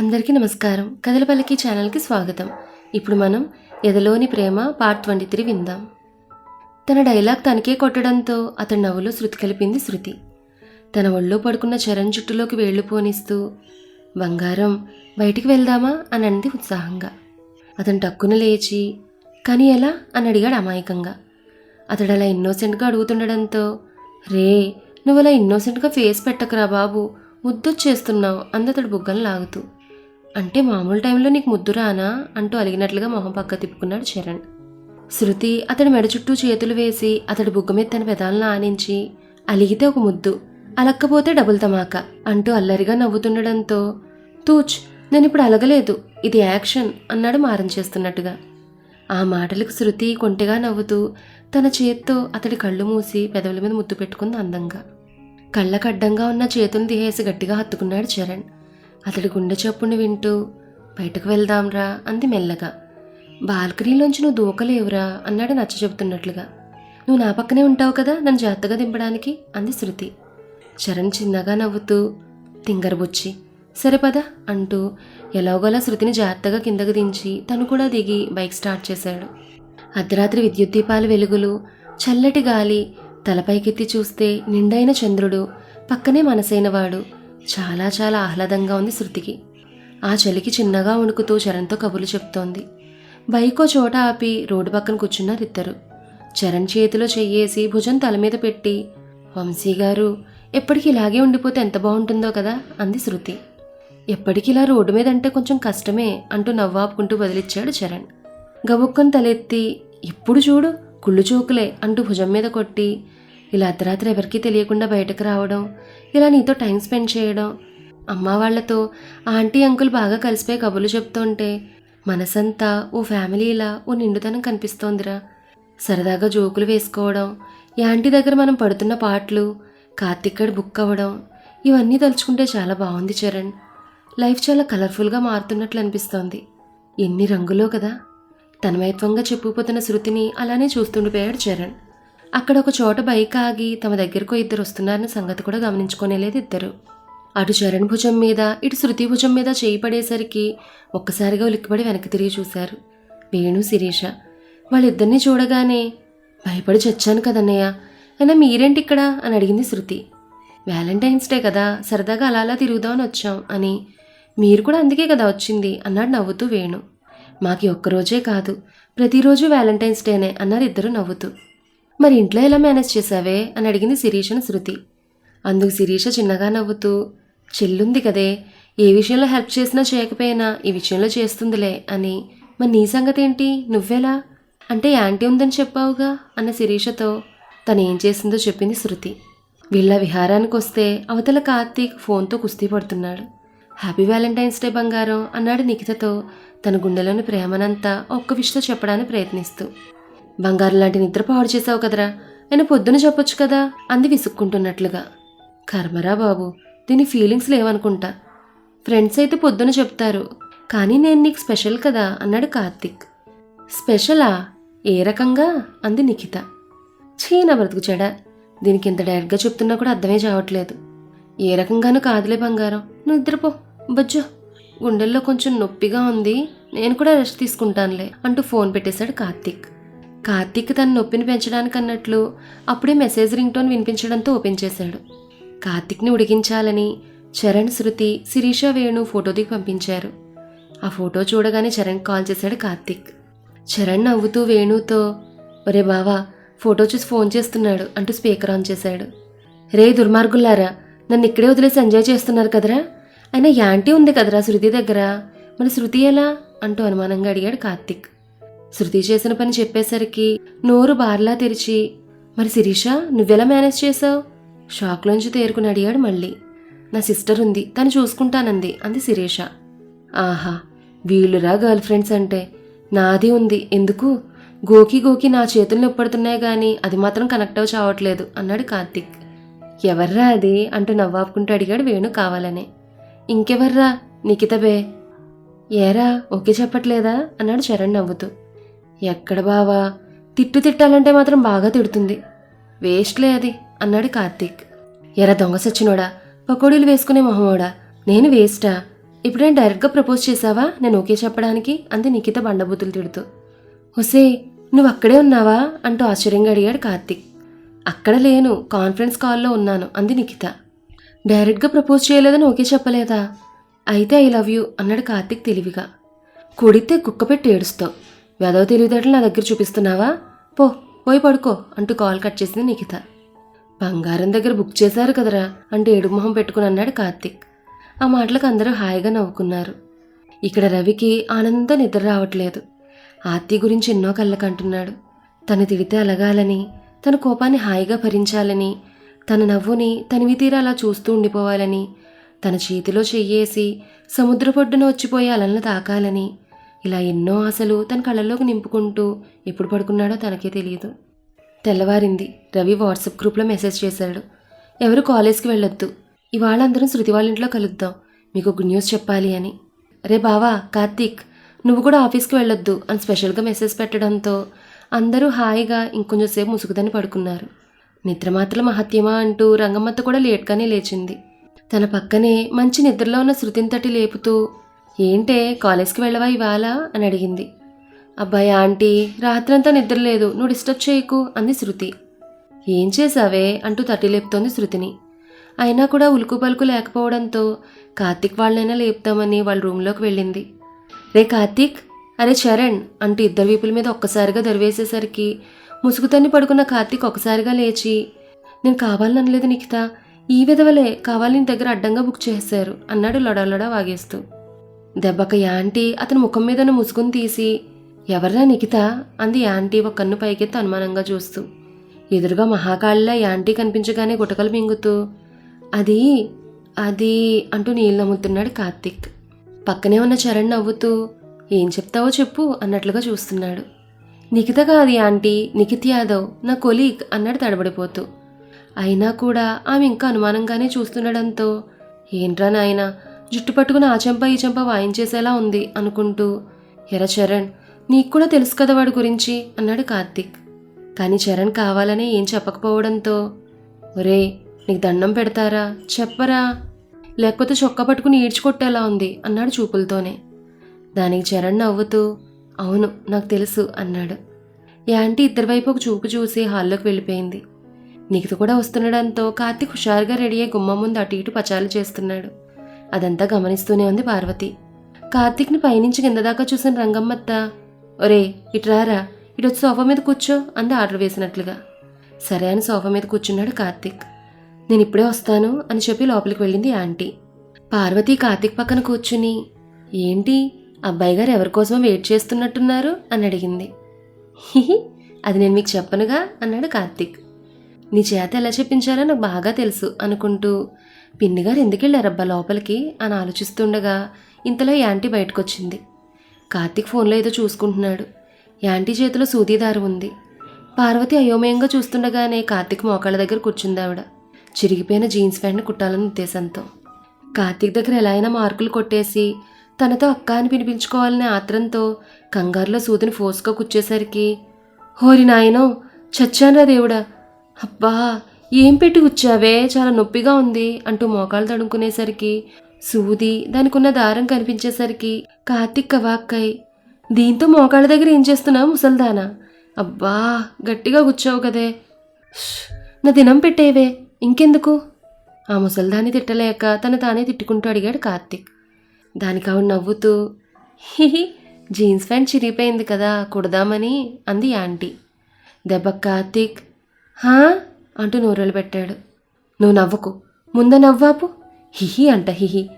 అందరికీ నమస్కారం. కథలపల్లికి ఛానల్కి స్వాగతం. ఇప్పుడు మనం ఎదలోని ప్రేమ పార్ట్ ట్వంటీ త్రీ విందాం. తన డైలాగ్ తనకే కొట్టడంతో అతని నవ్వులో శృతి కలిపింది శృతి. తన ఒళ్ళో పడుకున్న చరణ్ చుట్టులోకి వేళ్ళు పోనిస్తూ బంగారం బయటికి వెళ్దామా? అని అంది ఉత్సాహంగా. అతను టక్కున లేచి కానీ ఎలా? అని అడిగాడు అమాయకంగా. అతడు అలా ఇన్నోసెంట్గా అడుగుతుండడంతో రే నువ్వు అలా ఇన్నోసెంట్గా ఫేస్ పెట్టకరా బాబు ముద్దొచ్చేస్తున్నావు అందతడు బుగ్గను లాగుతూ. అంటే మామూలు టైంలో నీకు ముద్దు రానా అంటూ అలిగినట్లుగా మొహం పక్క తిప్పుకున్నాడు చరణ్. శృతి అతడి మెడ చుట్టూ చేతులు వేసి అతడి బుగ్గ మీద తన పెదాలను ఆనించి అలిగితే ఒక ముద్దు అలక్కపోతే డబుల్ తమాక అంటూ అల్లరిగా నవ్వుతుండడంతో తూచ్ నేను ఇప్పుడు అలగలేదు ఇది యాక్షన్ అన్నాడు మారం చేస్తున్నట్టుగా. ఆ మాటలకు శృతి కొంటెగా నవ్వుతూ తన చేత్తో అతడి కళ్ళు మూసి పెదవుల మీద ముద్దు పెట్టుకుంది అందంగా. కళ్ళకడ్డంగా ఉన్న చేతులు తీసేసి గట్టిగా హత్తుకున్నాడు చరణ్. అతడి గుండె చప్పును వింటూ బయటకు వెళ్దాంరా అంది మెల్లగా. బాల్కనీలోంచి నువ్వు దూకలేవురా అన్నాడు నచ్చ చెబుతున్నట్లుగా. నువ్వు నా పక్కనే ఉంటావు కదా నన్ను జాగ్రత్తగా దింపడానికి అంది శృతి. చరణ్ చిన్నగా నవ్వుతూ తింగరబుచ్చి సరే పద అంటూ ఎలాగోలా శృతిని జాగ్రత్తగా కిందకు దించి తను కూడా దిగి బైక్ స్టార్ట్ చేశాడు. అర్ధరాత్రి విద్యుత్ దీపాల వెలుగులు చల్లటి గాలి తలపైకెత్తి చూస్తే నిండైన చంద్రుడు పక్కనే మనసైనవాడు చాలా చాలా ఆహ్లాదంగా ఉంది శృతికి. ఆ చలికి చిన్నగా వణుకుతూ చరణ్తో కబుర్లు చెప్తోంది. బైకో చోట ఆపి రోడ్డు పక్కన కూర్చున్నారు ఇద్దరు. చరణ్ చేతిలో చెయ్యేసి భుజం తల మీద పెట్టి వంశీ గారు ఎప్పటికీ ఇలాగే ఉండిపోతే ఎంత బాగుంటుందో కదా అంది శృతి. ఎప్పటికీ ఇలా రోడ్డు మీద అంటే కొంచెం కష్టమే అంటూ నవ్వాపుకుంటూ బదిలిచ్చాడు చరణ్. గబుక్కను తలెత్తి ఇప్పుడు చూడు కుళ్ళు చూకులే అంటూ భుజం మీద కొట్టి ఇలా అర్ధరాత్రి ఎవరికీ తెలియకుండా బయటకు రావడం ఇలా నీతో టైం స్పెండ్ చేయడం. అమ్మ వాళ్ళతో ఆంటీ అంకుల్ బాగా కలిసిపోయి కబుర్లు చెప్తుంటే మనసంతా ఓ ఫ్యామిలీలా ఓ నిండుతనం కనిపిస్తోందిరా. సరదాగా జోకులు వేసుకోవడం ఈ ఆంటీ దగ్గర మనం పడుతున్న పాటలు కార్తిక్కడి బుక్ అవ్వడం ఇవన్నీ తలుచుకుంటే చాలా బాగుంది చరణ్. లైఫ్ చాలా కలర్ఫుల్గా మారుతున్నట్లు అనిపిస్తోంది. ఎన్ని రంగులో కదా. తన్మయత్వంగా చెప్పుకుపోతున్న శృతిని అలానే చూస్తుండిపోయాడు చరణ్. అక్కడ ఒక చోట బైక్ ఆగి తమ దగ్గరకు ఇద్దరు వస్తున్నారన్న సంగతి కూడా గమనించుకోనేలేదు ఇద్దరు. అటు చరణ్ భుజం మీద ఇటు శృతి భుజం మీద చేయి పడేసరికి ఒక్కసారిగా ఉలిక్కిపడి వెనక్కి తిరిగి చూశారు. వేణు శిరీష. వాళ్ళిద్దరినీ చూడగానే భయపడి చచ్చాను కదన్నయ్య. అయినా మీరేంటి ఇక్కడ అని అడిగింది శృతి. వ్యాలంటైన్స్ డే కదా సరదాగా అలా అలా తిరుగుదామని వచ్చాం అని. మీరు కూడా అందుకే కదా వచ్చింది అన్నాడు నవ్వుతూ వేణు. మాకి ఒక్కరోజే కాదు ప్రతిరోజు వ్యాలంటైన్స్ డేనే అన్నారు ఇద్దరు నవ్వుతూ. మరి ఇంట్లో ఎలా మేనేజ్ చేసావే అని అడిగింది శిరీషను శృతి. అందుకు శిరీష చిన్నగా నవ్వుతూ చెల్లుంది కదే ఏ విషయంలో హెల్ప్ చేసినా చేయకపోయినా ఈ విషయంలో చేస్తుందిలే అని. మరి నీ సంగతి ఏంటి నువ్వెలా? అంటే యాంటీ ఉందని చెప్పావుగా? అన్న శిరీషతో తను ఏం చేసిందో చెప్పింది శృతి. వీళ్ళ విహారానికి వస్తే అవతల కార్తీక్ ఫోన్తో కుస్తీ పడుతున్నాడు. హ్యాపీ వ్యాలంటైన్స్ డే బంగారం అన్నాడు నిఖితతో తన గుండెలోని ప్రేమనంతా ఒక్క విషతో చెప్పడానికి ప్రయత్నిస్తూ. బంగారం లాంటి నిద్ర పాడు చేసావు కదరా. నేను పొద్దున చెప్పొచ్చు కదా అంది విసుక్కుంటున్నట్లుగా. కర్మరా బాబు దీని ఫీలింగ్స్ లేవనుకుంటా. ఫ్రెండ్స్ అయితే పొద్దున చెప్తారు కానీ నేను నీకు స్పెషల్ కదా అన్నాడు కార్తిక్. స్పెషలా ఏ రకంగా? అంది నిఖిత. చీన బ్రతుకు చెడ. దీనికి ఇంత డైరెక్ట్గా చెప్తున్నా కూడా అర్థమే చావట్లేదు. ఏ రకంగానూ కాదులే బంగారం. నువ్వు నిద్రపో. బజ్జో. గుండెల్లో కొంచెం నొప్పిగా ఉంది. నేను కూడా రెస్ట్ తీసుకుంటానులే అంటూ ఫోన్ పెట్టేశాడు కార్తీక్. కార్తీక్ తన నొప్పిని పెంచడానికి అన్నట్లు అప్పుడే మెసేజ్ రింగ్ టోన్ వినిపించడంతో ఓపెన్ చేశాడు. కార్తీక్ని ఉడికించాలని చరణ్ శృతి శిరీష వేణు ఫోటో దిగి పంపించారు. ఆ ఫోటో చూడగానే చరణ్ కాల్ చేశాడు కార్తీక్. చరణ్ నవ్వుతూ వేణుతో ఒరే బావా ఫోటో చూసి ఫోన్ చేస్తున్నాడు అంటూ స్పీకర్ ఆన్ చేశాడు. రే దుర్మార్గులారా నన్ను ఇక్కడే వదిలేసి ఎంజాయ్ చేస్తున్నారు కదరా? అయినా యాంటీ ఉంది కదరా శృతి దగ్గర? మరి శృతి ఎలా? అంటూ అనుమానంగా అడిగాడు కార్తీక్. శృతి చేసిన పని చెప్పేసరికి నోరు బార్లా తెరిచి మరి శిరీష నువ్వెలా మేనేజ్ చేసావు షాక్లోంచి తేరుకుని అడిగాడు మళ్ళీ. నా సిస్టర్ ఉంది తను చూసుకుంటానంది అంది శిరీష. ఆహా వీళ్ళురా గర్ల్ ఫ్రెండ్స్ అంటే. నాది ఉంది ఎందుకు? గోకి గోకి నా చేతులు నొప్పడుతున్నాయి కానీ అది మాత్రం కనెక్ట్ అవ్వ చావట్లేదు అన్నాడు కార్తిక్. ఎవర్రా అది? అంటూ నవ్వాపుకుంటూ అడిగాడు వేణు కావాలనే. ఇంకెవర్రా? నిఖిత బే. ఏరా ఓకే చెప్పట్లేదా? అన్నాడు చరణ్ నవ్వుతూ. ఎక్కడ బావా? తిట్టు తిట్టాలంటే మాత్రం బాగా తిడుతుంది. వేస్ట్లే అది అన్నాడు కార్తీక్. ఎరా దొంగ సచ్చినోడా? పకోడీలు వేసుకునే మొహమోడా? నేను వేస్టా? ఇప్పుడేం డైరెక్ట్గా ప్రపోజ్ చేశావా? నేను ఓకే చెప్పడానికి? అంది నిఖిత బండబూతులు తిడుతూ. హుసే నువ్వు అక్కడే ఉన్నావా? అంటూ ఆశ్చర్యంగా అడిగాడు కార్తీక్. అక్కడ లేను కాన్ఫరెన్స్ కాల్లో ఉన్నాను అంది నిఖిత. డైరెక్ట్గా ప్రపోజ్ చేయలేదని ఓకే చెప్పలేదా? అయితే ఐ లవ్ యూ అన్నాడు కార్తీక్ తెలివిగా. కొడితే కుక్క పెట్టి ఏడుస్తావు. వెదవ తెలివితేటలు నా దగ్గర చూపిస్తున్నావా? పో పోయి పడుకో అంటూ కాల్ కట్ చేసింది నిఖిత. బంగారం దగ్గర బుక్ చేశారు కదరా అంటూ ఏడుగు మొహం పెట్టుకుని అన్నాడు కార్తీక్. ఆ మాటలకు అందరూ హాయిగా నవ్వుకున్నారు. ఇక్కడ రవికి ఆనందంతో నిద్ర రావట్లేదు. ఆర్తి గురించి ఎన్నో కళ్ళకంటున్నాడు తను తిడితే అలగాలని తన కోపాన్ని హాయిగా భరించాలని తన నవ్వుని తనివి తీరా అలా చూస్తూ ఉండిపోవాలని తన చేతిలో చెయ్యేసి సముద్రపొడ్డున వచ్చిపోయే అలలను తాకాలని ఇలా ఎన్నో ఆశలు తన కళ్ళల్లోకి నింపుకుంటూ ఎప్పుడు పడుకున్నాడో తనకే తెలియదు. తెల్లవారింది. రవి వాట్సాప్ గ్రూప్లో మెసేజ్ చేశాడు. ఎవరు కాలేజ్కి వెళ్ళొద్దు. ఇవాళ అందరం శృతి వాళ్ళ ఇంట్లో కలుద్దాం. మీకు గుడ్ న్యూస్ చెప్పాలి అని. రే బావా కార్తీక్ నువ్వు కూడా ఆఫీస్కి వెళ్ళొద్దు అని స్పెషల్గా మెసేజ్ పెట్టడంతో అందరూ హాయిగా ఇంకొంచెం సేపు ముసుగుదని పడుకున్నారు. నిద్ర మాత్రం మహత్యమా అంటూ రంగమ్మత్త కూడా లేట్గానే లేచింది. తన పక్కనే మంచి నిద్రలో ఉన్న శృతిని తట్టి లేపుతూ ఏంటే కాలేజ్కి వెళ్ళవా ఇవాళ? అని అడిగింది. అబ్బాయి ఆంటీ రాత్రంతా నిద్రలేదు నువ్వు డిస్టర్బ్ చేయకు అంది శృతి. ఏం చేసావే అంటూ తట్టి లేపుతోంది శృతిని. అయినా కూడా ఉలుకు పలుకు లేకపోవడంతో కార్తీక్ వాళ్ళనైనా లేపుతామని వాళ్ళ రూమ్లోకి వెళ్ళింది. రే కార్తీక్! అరే చరణ్! అంటూ ఇద్దరు వీపుల మీద ఒక్కసారిగా దరివేసేసరికి ముసుగుతన్ని పడుకున్న కార్తిక్ ఒకసారిగా లేచి నేను కావాలనలేదు నిఖిత. ఈ విధవలే కావాలి నీ దగ్గర అడ్డంగా బుక్ చేశారు అన్నాడు లొడలొడ వాగేస్తూ. దెబ్బక యాంటీ అతని ముఖం మీదన్న ముసుగుని తీసి ఎవర్రా నిఖిత? అంది యాంటీ ఒక కన్ను పైకెత్తి అనుమానంగా చూస్తూ. ఎదురుగా మహాకాళిలా యాంటీ కనిపించగానే గుటకలు మింగుతూ అది అది అంటూ నీళ్ళు నమ్ముతున్నాడు కార్తీక్. పక్కనే ఉన్న చరణ్ నవ్వుతూ ఏం చెప్తావో చెప్పు అన్నట్లుగా చూస్తున్నాడు. నిఖిత కాదు ఆంటీ నిఖిత్ యాదవ్ నా కొలీగ్ అన్నాడు తడబడిపోతూ. అయినా కూడా ఆమె ఇంకా అనుమానంగానే చూస్తుండడంతో ఏంట్రా నాయనా జుట్టు పట్టుకుని ఆ చెంప ఈ చెంప వాయించేసేలా ఉంది అనుకుంటూ ఎర చరణ్ నీకు కూడా తెలుసు కదా వాడి గురించి అన్నాడు కార్తీక్. కానీ చరణ్ కావాలనే ఏం చెప్పకపోవడంతో ఒరే నీకు దండం పెడతారా? చెప్పరా? లేకపోతే చొక్కా పట్టుకుని ఈడ్చుకొట్టేలా ఉంది అన్నాడు చూపులతోనే. దానికి చరణ్ నవ్వుతూ అవును నాకు తెలుసు అన్నాడు. యాంటీ ఇద్దరి వైపు ఒక చూపు చూసి హాల్లోకి వెళ్ళిపోయింది. నీకు కూడా వస్తుండడంతో కార్తీక్ హుషారుగా రెడీ అయ్యి గుమ్మం ముందు అటు ఇటు పచాలు చేస్తున్నాడు. అదంతా గమనిస్తూనే ఉంది పార్వతి. కార్తీక్ని పైనుంచి కింద దాకా చూసిన రంగమ్మత్త ఒరే ఇటురారా ఇటు వచ్చి సోఫా మీద కూర్చో అంది ఆర్డర్ వేసినట్లుగా. సరే అని సోఫా మీద కూర్చున్నాడు కార్తీక్. నేను ఇప్పుడే వస్తాను అని చెప్పి లోపలికి వెళ్ళింది ఆంటీ. పార్వతి కార్తీక్ పక్కన కూర్చుని ఏంటి? అబ్బాయి గారు ఎవరికోసమో వెయిట్ చేస్తున్నట్టున్నారు అని అడిగింది. అది నేను మీకు చెప్పనుగా అన్నాడు కార్తీక్. నీ చేత ఎలా చెప్పించాలో నాకు బాగా తెలుసు అనుకుంటూ పిన్ని గారు ఎందుకు వెళ్ళారబ్బా లోపలికి అని ఆలోచిస్తుండగా ఇంతలో యాంటీ బయటకొచ్చింది. కార్తీక్ ఫోన్లో ఏదో చూసుకుంటున్నాడు. యాంటీ చేతిలో సూదీదారు ఉంది. పార్వతి అయోమయంగా చూస్తుండగానే కార్తీక్ మోకాళ్ళ దగ్గర కూర్చుంది ఆవిడ. చిరిగిపోయిన జీన్స్ ప్యాంట్ని కుట్టాలని ఉద్దేశంతో. కార్తీక్ దగ్గర ఎలా అయినా మార్కులు కొట్టేసి తనతో అక్క అని పిలిపించుకోవాలనే ఆత్రంతో కంగారులో సూదిని ఫోర్స్గా కుచ్చేసరికి హోరి నాయనో చచ్చానురా దేవుడా. అబ్బా ఏం పెట్టి కూర్చావే చాలా నొప్పిగా ఉంది అంటూ మోకాలు తడుముకునేసరికి సూది దానికి ఉన్న దారం కనిపించేసరికి కార్తీక్ కవాక్కై దీంతో మోకాళ్ళ దగ్గర ఏం చేస్తున్నావు ముసల్దానా? అబ్బా గట్టిగా కూర్చోవు కదే. నా దినం పెట్టేవే ఇంకెందుకు? ఆ ముసల్దాన్ని తిట్టలేక తను తానే తిట్టుకుంటూ అడిగాడు కార్తీక్. దానికి ఆవిడ నవ్వుతూ హిహి జీన్స్ ప్యాంట్ చిరిగిపోయింది కదా కుడదామని అంది యాంటీ దెబ్బ కార్తీక్ హా? అంటూ నూరలు పెట్టాడు. నువ్వు నవ్వకు. ముంద నవ్వాపు. హిహి అంట హిహి.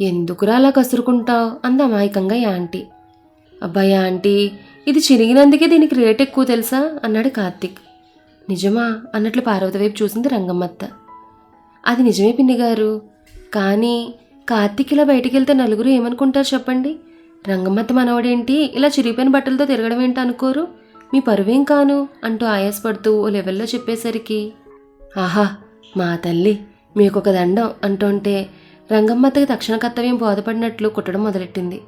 ఎందుకురా అలా కసురుకుంటావు అంది అమాయకంగా యాంటీ అబ్బాయి ఆంటీ ఇది చిరిగినందుకే దీనికి రేట్ ఎక్కువ తెలుసా? అన్నాడు కార్తీక్. నిజమా? అన్నట్లు పార్వతి వైపు చూసింది రంగమ్మత్త అది నిజమే పిన్ని గారు. కానీ కార్తీక్ ఇలా బయటికి వెళ్తే నలుగురు ఏమనుకుంటారు చెప్పండి? రంగమ్మత్త మనవడేంటి? ఇలా చిరిగిపోయిన బట్టలతో తిరగడం ఏంటి అనుకోరు? మీ పరువేం కాను? అంటూ ఆయాసపడుతూ ఓ లెవెల్లో చెప్పేసరికి ఆహా మా తల్లి మీకొక దండం అంటుంటే రంగమ్మత్తకి తక్షణ కర్తవ్యం బోధపడినట్లు కుట్టడం మొదలెట్టింది.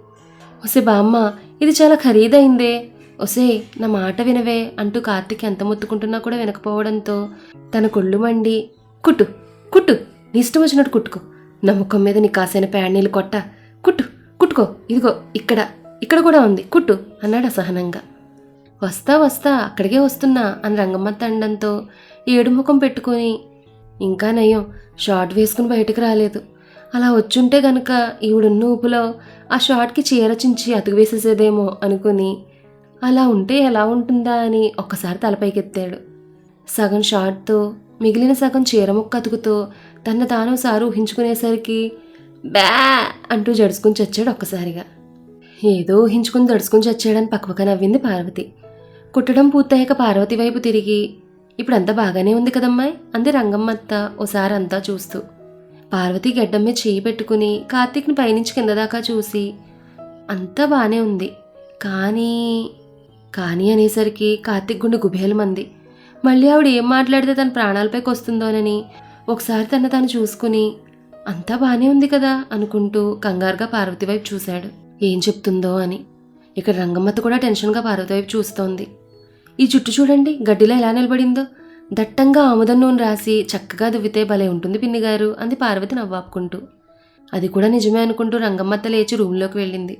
ఒసే బామ్మ ఇది చాలా ఖరీదైందే. ఒసే నా మాట వినవే అంటూ కార్తీక్ ఎంత ముత్తుకుంటున్నా కూడా వినకపోవడంతో తన కొళ్ళు మండి కుట్టు కుట్టు నీ ఇష్టం వచ్చినట్టు కుట్టుకో. నా ముఖం మీద నీ కాసైన ప్యాడ్ కొట్ట. కుట్టు కుట్టుకో ఇదిగో ఇక్కడ ఇక్కడ కూడా ఉంది. కుట్టు అన్నాడు అసహనంగా. వస్తా వస్తా అక్కడికే వస్తున్నా అని రంగమ్మ తండంతో ఏడు ముఖం పెట్టుకొని ఇంకా నయం షార్ట్ వేసుకుని బయటకు రాలేదు. అలా వచ్చుంటే గనుక ఈవిడున్న ఊపులో ఆ షార్ట్కి చీర చించి అతుకు వేసేసేదేమో అనుకుని అలా ఉంటే ఎలా ఉంటుందా అని ఒక్కసారి తలపైకెత్తాడు. సగం షార్ట్తో మిగిలిన సగం చీర ముక్క అతుకుతో తన తాను సారు ఊహించుకునేసరికి బ్యా అంటూ జడుచుకుని చచ్చాడు ఒక్కసారిగా. ఏదో ఊహించుకుని దడుచుకుని చచ్చాడని పక్కపక్క నవ్వింది పార్వతి. కుట్టడం పూర్తయ్యాక పార్వతి వైపు తిరిగి ఇప్పుడంతా బాగానే ఉంది కదమ్మాయి అంది రంగమ్మత్త ఓసారి అంతా చూస్తూ. పార్వతి గడ్డం మీద చేయి పెట్టుకుని కార్తీక్ని పైనుంచి కింద దాకా చూసి అంతా బాగానే ఉంది. కానీ కానీ అనేసరికి కార్తీక్ గుండె గుబేలమంది. మళ్ళీ ఆవిడ ఏం మాట్లాడితే తన ప్రాణాలపైకి వస్తుందోనని ఒకసారి తన తను చూసుకుని అంతా బాగానే ఉంది కదా అనుకుంటూ కంగారుగా పార్వతి వైపు చూశాడు. ఏం చెప్తుందో అని. ఇక్కడ రంగమ్మత్త కూడా టెన్షన్గా పార్వతి వైపు చూస్తోంది. ఈ జుట్టు చూడండి గడ్డిలో ఎలా నిలబడిందో. దట్టంగా ఆముదం నూనె రాసి చక్కగా దువ్వితే భలే ఉంటుంది పిన్ని గారు అంది పార్వతి నవ్వాపుకుంటూ. అది కూడా నిజమే అనుకుంటూ రంగమ్మత్త లేచి రూమ్లోకి వెళ్ళింది.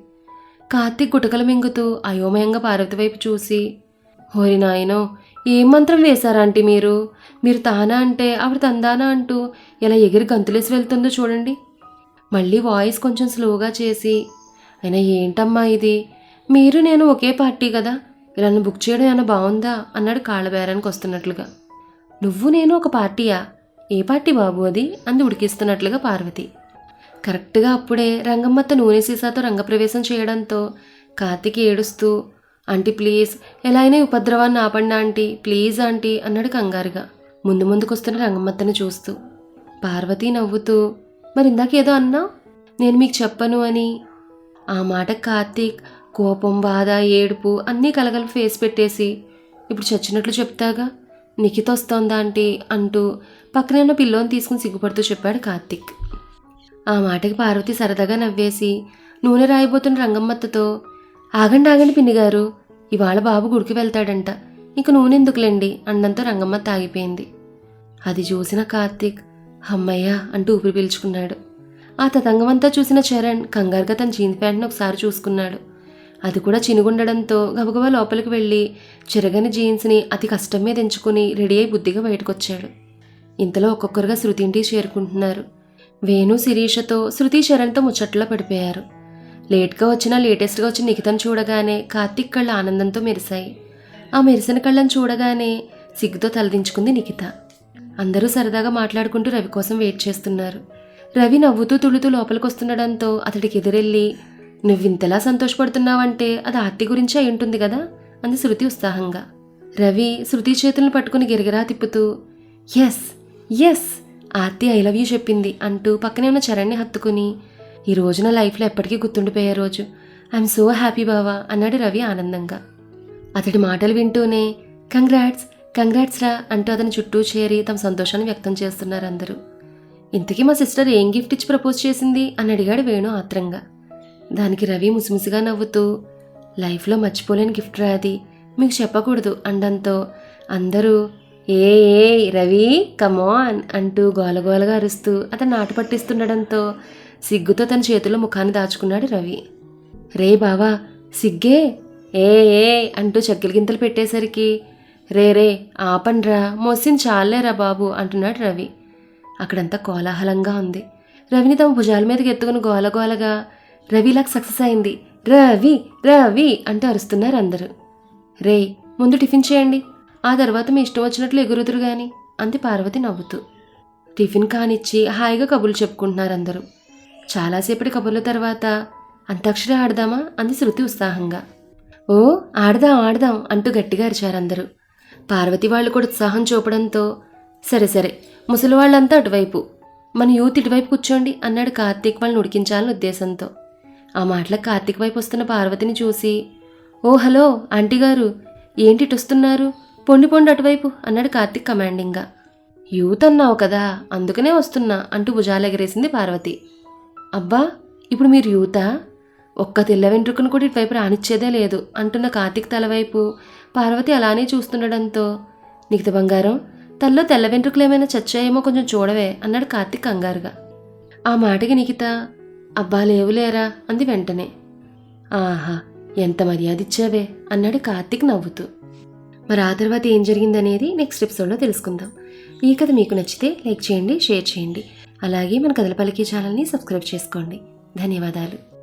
కార్తీక్ గుటకలు మింగుతూ అయోమయంగా పార్వతి వైపు చూసి హోరి నాయనో ఏం మంత్రం వేశారాంటీ మీరు? మీరు తానా అంటే ఆవిడ తందానా అంటూ ఎలా ఎగిరి గంతులేసి వెళ్తుందో చూడండి. మళ్ళీ వాయిస్ కొంచెం స్లోగా చేసి అయినా ఏంటమ్మా ఇది? మీరు నేను ఒకే పార్టీ కదా? ఇలా నన్ను బుక్ చేయడం ఏమైనా బాగుందా? అన్నాడు కాళ్ళబేరానికి వస్తున్నట్లుగా. నువ్వు నేను ఒక పార్టీయా? ఏ పార్టీ బాబు అది? అంది ఉడికిస్తున్నట్లుగా పార్వతి. కరెక్ట్గా అప్పుడే రంగమ్మత్త నూనె సీసాతో రంగప్రవేశం చేయడంతో కార్తీక్ ఏడుస్తూ ఆంటీ ప్లీజ్ ఎలా అయినా ఉపద్రవాన్ని ఆపండి ఆంటీ ప్లీజ్ ఆంటీ అన్నాడు కంగారుగా. ముందు ముందుకొస్తున్న రంగమ్మత్తని చూస్తూ. పార్వతి నవ్వుతూ మరి ఇందాకేదో అన్నా అన్నావు? నేను మీకు చెప్పను అని. ఆ మాట కార్తీక్ కోపం బాధ ఏడుపు అన్నీ కలగల ఫేస్ పెట్టేసి ఇప్పుడు చచ్చినట్లు చెప్తాగా? నిఖిత వస్తోందా ఆంటీ? అంటూ పక్కనే ఉన్న పిల్లోని తీసుకుని సిగ్గుపడుతూ చెప్పాడు కార్తీక్. ఆ మాటకి పార్వతి సరదాగా నవ్వేసి నూనె రాయబోతున్న రంగమ్మత్తతో ఆగండి ఆగండి పిన్ని గారు ఇవాళ బాబు గుడికి వెళ్తాడంట ఇంక నూనె ఎందుకులేండి? అన్నంతో రంగమ్మత్త ఆగిపోయింది. అది చూసిన కార్తీక్ అమ్మయ్య అంటూ ఊపిరి పీల్చుకున్నాడు. ఆ తతంగమంతా చూసిన చరణ్ కంగారుగా తన జీన్ ప్యాంట్ను ఒకసారి చూసుకున్నాడు. అది కూడా చినుగుండడంతో గబగబా లోపలికి వెళ్ళి చిరగని జీన్స్ని అతి కష్టం మీద ఎంచుకుని రెడీ అయి బుద్ధిగా బయటకొచ్చాడు. ఇంతలో ఒక్కొక్కరుగా శృతి ఇంటికి చేరుకుంటున్నారు. వేణు శిరీషతో శృతి చరణ్తో ముచ్చట్లో పడిపోయారు. లేట్గా వచ్చినా లేటెస్ట్గా వచ్చిన నిఖితను చూడగానే కార్తీక్ కళ్ళ ఆనందంతో మెరిశాయి. ఆ మెరిసిన కళ్ళను చూడగానే సిగ్గుతో తలదించుకుంది నిఖిత. అందరూ సరదాగా మాట్లాడుకుంటూ రవి కోసం వెయిట్ చేస్తున్నారు. రవి నవ్వుతూ తుళుతూ లోపలికి వస్తుండడంతో అతడికి ఎదురెళ్ళి నువ్వింతలా సంతోషపడుతున్నావంటే అది ఆర్తి గురించే అయి ఉంటుంది కదా? అంది శృతి ఉత్సాహంగా. రవి శృతి చేతులను పట్టుకుని గిరగిరా తిప్పుతూ S S Aarti I love you చెప్పింది అంటూ పక్కనే ఉన్న చరణ్ని హత్తుకుని ఈ రోజు నా లైఫ్లో ఎప్పటికీ గుర్తుండిపోయే రోజు. ఐఎమ్ సో హ్యాపీ బావా అన్నాడు రవి ఆనందంగా. అతడి మాటలు వింటూనే కంగ్రాట్స్ కంగ్రాట్స్ రా అంటూ అతని చుట్టూ చేరి తమ సంతోషాన్ని వ్యక్తం చేస్తున్నారు అందరూ. ఇంతకీ మా సిస్టర్ ఏం గిఫ్ట్ ఇచ్చి ప్రపోజ్ చేసింది? అని అడిగాడు వేణు ఆత్రంగా. దానికి రవి ముసిముసిగా నవ్వుతూ లైఫ్లో మర్చిపోలేని గిఫ్ట్ రా అది. మీకు చెప్పకూడదు అండంతో అందరూ ఏ ఏ రవి కమాన్ అంటూ గోలగోలగా అరుస్తూ అతను నాటు పట్టిస్తుండడంతో సిగ్గుతో తన చేతిలో ముఖాన్ని దాచుకున్నాడు రవి. రే బావా సిగ్గే? ఏ ఏ అంటూ చక్కెల గింతలు పెట్టేసరికి రే రే ఆపండ్రా మోసింది చాలేరా బాబు అంటున్నాడు రవి. అక్కడంతా కోలాహలంగా ఉంది. రవిని తమ భుజాల మీదకి ఎత్తుకుని గోలగోలగా రవిలాగా సక్సెస్ అయింది. రవి రవి అంటూ అరుస్తున్నారు అందరూ. రే ముందు టిఫిన్ చేయండి. ఆ తర్వాత మీ ఇష్టం వచ్చినట్లు ఎగురుదురు గాని. అంది పార్వతి నవ్వుతూ. టిఫిన్ కానిచ్చి హాయిగా కబుర్లు చెప్పుకుంటున్నారు అందరూ. చాలాసేపటి కబుర్ల తర్వాత అంతాక్షరి ఆడదామా? అంది శృతి ఉత్సాహంగా. ఓ ఆడదాం ఆడదాం అంటూ గట్టిగా అరిచారు అందరూ. పార్వతి వాళ్ళు కూడా ఉత్సాహం చూపడంతో సరే సరే ముసలి వాళ్ళంతా అటువైపు. మన యూత్ ఇటువైపు కూర్చోండి అన్నాడు కార్తీక్ వాళ్ళని ఉడికించాలని ఉద్దేశంతో. ఆ మాటలకు కార్తీక్ వైపు వస్తున్న పార్వతిని చూసి ఓ హలో ఆంటీ గారు ఏంటి ఇటు వస్తున్నారు పొండి పొండి అటువైపు అన్నాడు కార్తీక్ కమాండింగ్గా. యూత్ అన్నావు కదా అందుకనే వస్తున్నా అంటూ భుజాలు ఎగరేసింది పార్వతి. అబ్బా ఇప్పుడు మీరు యూతా? ఒక్క తెల్ల వెంట్రుకను కూడా ఇటువైపు రానిచ్చేదే లేదు అంటున్న కార్తీక్ తలవైపు పార్వతి అలానే చూస్తుండడంతో నిఖిత బంగారం తల్లో తెల్ల వెంట్రుకలు ఏమైనా చచ్చాయేమో కొంచెం చూడవే అన్నాడు కార్తీక్ కంగారుగా. ఆ మాటకి నిఖిత అబ్బా లేవులేరా అంది వెంటనే. ఆహా ఎంత మర్యాద ఇచ్చావే అన్నాడు కార్తీక్ నవ్వుతూ. మరి ఆ తర్వాత ఏం జరిగిందనేది నెక్స్ట్ ఎపిసోడ్లో తెలుసుకుందాం. ఈ కథ మీకు నచ్చితే లైక్ చేయండి షేర్ చేయండి. అలాగే మన కథల పలికి ఛానల్ని సబ్స్క్రైబ్ చేసుకోండి. ధన్యవాదాలు.